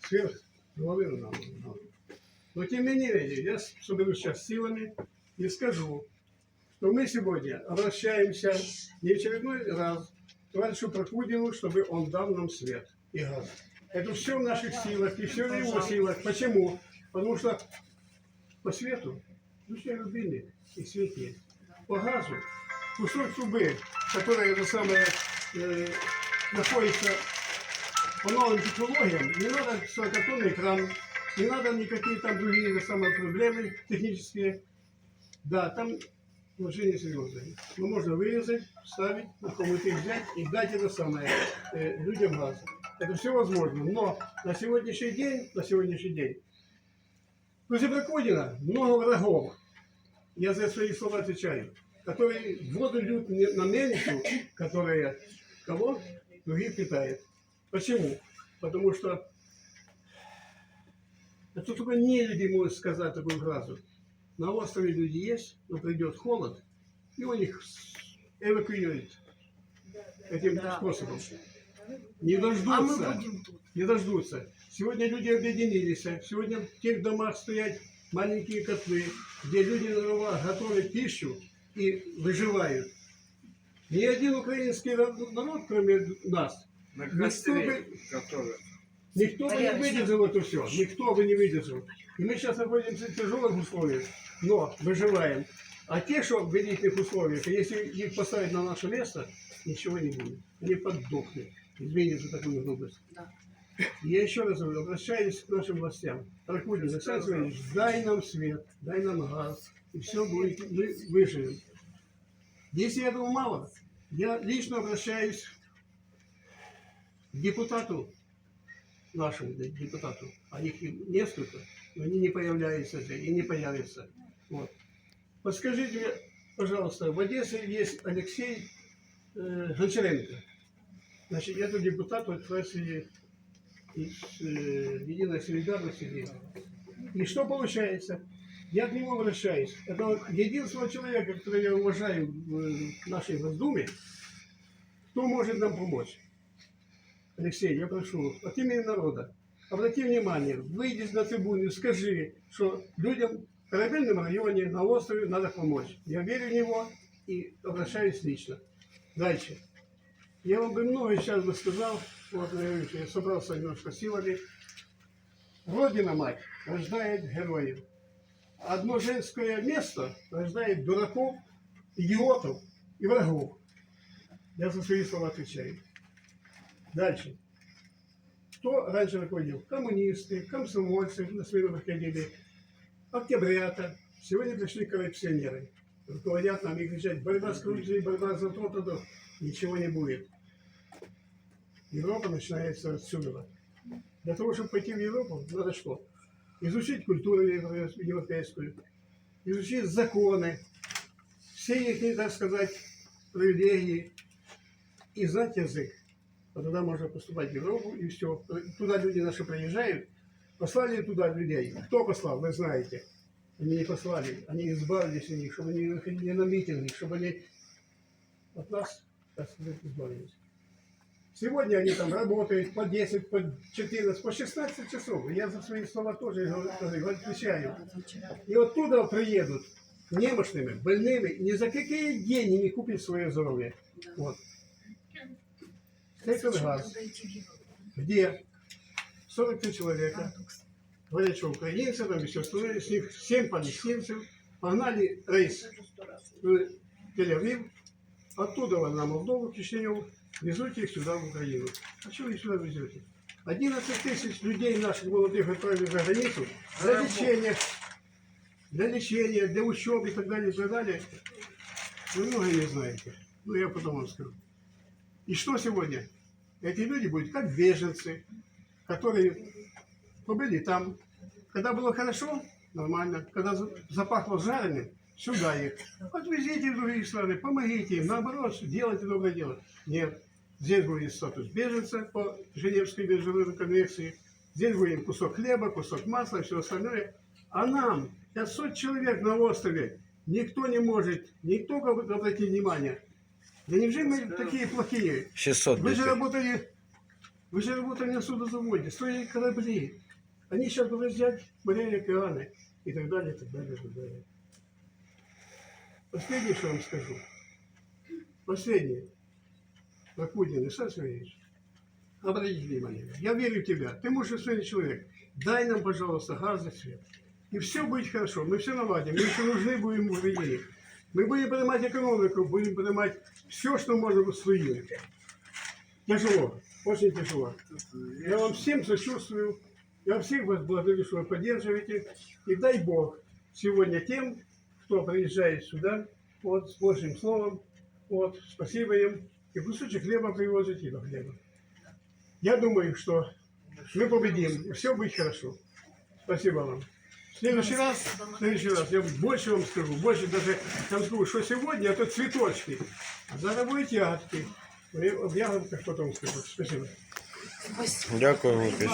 Сверх половину нам. Но тем не менее, я соберу сейчас силами и скажу, что мы сегодня обращаемся не очередной раз к товарищу Прокудину, чтобы он дал нам свет и газ. Это все в наших силах и все в его силах. Почему? Потому что по свету душе рубины и свет есть. По газу кусок трубы, которая это самое, э, находится по новым технологиям, не надо силикатонный кран, не надо никакие там другие самые проблемы технические. Да, там вложения серьезные. Но можно вырезать, вставить, на хомуты взять и дать это самое э, людям газ. Это все возможно. Но на сегодняшний день, на сегодняшний день, у Зебракодина много врагов. Я за свои слова отвечаю. Которые воду льют не- на мельницу, которая кого? Других питает. Почему? Потому что это только не люди могут сказать такую фразу. На острове люди есть, но придет холод, и у них эвакуируют этим способом. Не А мы дождутся, будем тут. не дождутся. Сегодня люди объединились. Сегодня в тех домах стоят маленькие котлы, где люди готовят пищу и выживают. Ни один украинский народ, кроме нас, На Никто костре, бы- который... Никто бы не выдержал это все. Никто бы не выдержал. И мы сейчас находимся в тяжелых условиях, но выживаем. А те, что в элитных условиях, если их поставить на наше место, ничего не будет. Они поддохнут. Извините за такую грубость. Да. Я еще раз говорю, обращаюсь к нашим властям. Прокудин, Александр дай нам свет, дай нам газ, и все будет, мы выживем. Если этого мало, я лично обращаюсь депутату нашему депутату, а их несколько, но они не появляются и не появятся. Вот. Подскажите мне, пожалуйста, в Одессе есть Алексей э, Гончаренко. Значит, это депутат от фракции из э, Единой Солидарности. И что получается? Я к нему обращаюсь. Это единственного человека, которого я уважаю в э, нашей Госдуме, кто может нам помочь. Алексей, я прошу, от имени народа, обрати внимание, выйди на трибуну скажи, что людям в корабельном районе, на острове надо помочь. Я верю в него и обращаюсь лично. Дальше. Я вам бы много сейчас бы сказал, вот, я собрался немножко силами. Родина мать рождает героев. Одно женское место рождает дураков, идиотов и врагов. Я за свои слова отвечаю. Дальше. Кто раньше руководил? Коммунисты, комсомольцы на смену выходили, октябрята. Сегодня пришли коррупционеры. Руководят нам и кричат, борьба с коррупцией, борьба за то-то, то. Ничего не будет. Европа начинается отсюда. Для того, чтобы пойти в Европу, надо что? Изучить культуру евро- европейскую, изучить законы, все их, так сказать, привилегии и знать язык. Вот тогда можно поступать в Европу и все. Туда люди наши приезжают. Послали туда людей. Кто послал, вы знаете. Они не послали, они избавились от них, чтобы они не на митинги, чтобы они от нас, сказать, избавились. Сегодня они там работают по 10, по 14, по 16 часов. Я за свои слова тоже отвечаю. И оттуда приедут немощными, больными, ни за какие деньги не купят свое здоровье. Вот. Сектор газ, где? 43 человека, говорят, что украинцы, там еще с них 7 палестинцев, погнали рейс в Тель-Авив, оттуда на Молдову, Кишинев, везете их сюда, в Украину. А чего вы сюда везете? 11 тысяч людей наших молодых отправили за границу. Для лечения, для лечения, для учебы и так далее, и так далее. Вы многое не знаете. Ну, я потом вам скажу. И что сегодня? Эти люди будут как беженцы, которые побыли там. Когда было хорошо, нормально. Когда за- запахло жареным, сюда их. Отвезите в другие страны, помогите им. Наоборот, делайте доброе дело. Нет. Здесь будет статус беженца по Женевской международной конвенции. Здесь будет кусок хлеба, кусок масла и все остальное. А нам, 500 человек на острове, никто не может, никто обратить внимание. Да неужели мы такие плохие? 600 Вы же работали Вы же работали на судозаводе, строили корабли. Они сейчас будут взять моря и океаны и так далее, и так далее, и так далее. Последнее, что вам скажу. Последнее. Прокудин Исаак Сергеевич, обратите внимание. Я верю в тебя. Ты муж и человек. Дай нам, пожалуйста, газ и свет. И все будет хорошо. Мы все наладим. Мы еще нужны будем в. Мы будем поднимать экономику, будем поднимать все, что можно своим. Тяжело. Очень тяжело. Я вам всем сочувствую. Я всех вас благодарю, что вы поддерживаете. И дай Бог сегодня тем, кто приезжает сюда, вот, с Божьим словом, вот, спасибо им. И кусочек хлеба привозят, и до хлеба. Я думаю, что мы победим, и все будет хорошо. Спасибо вам. В следующий раз, в следующий раз я больше вам скажу, больше даже там скажу, что сегодня это цветочки, а завтра будут ягодки. Я об ягодках потом скажу. Спасибо. Дякую, Лукич.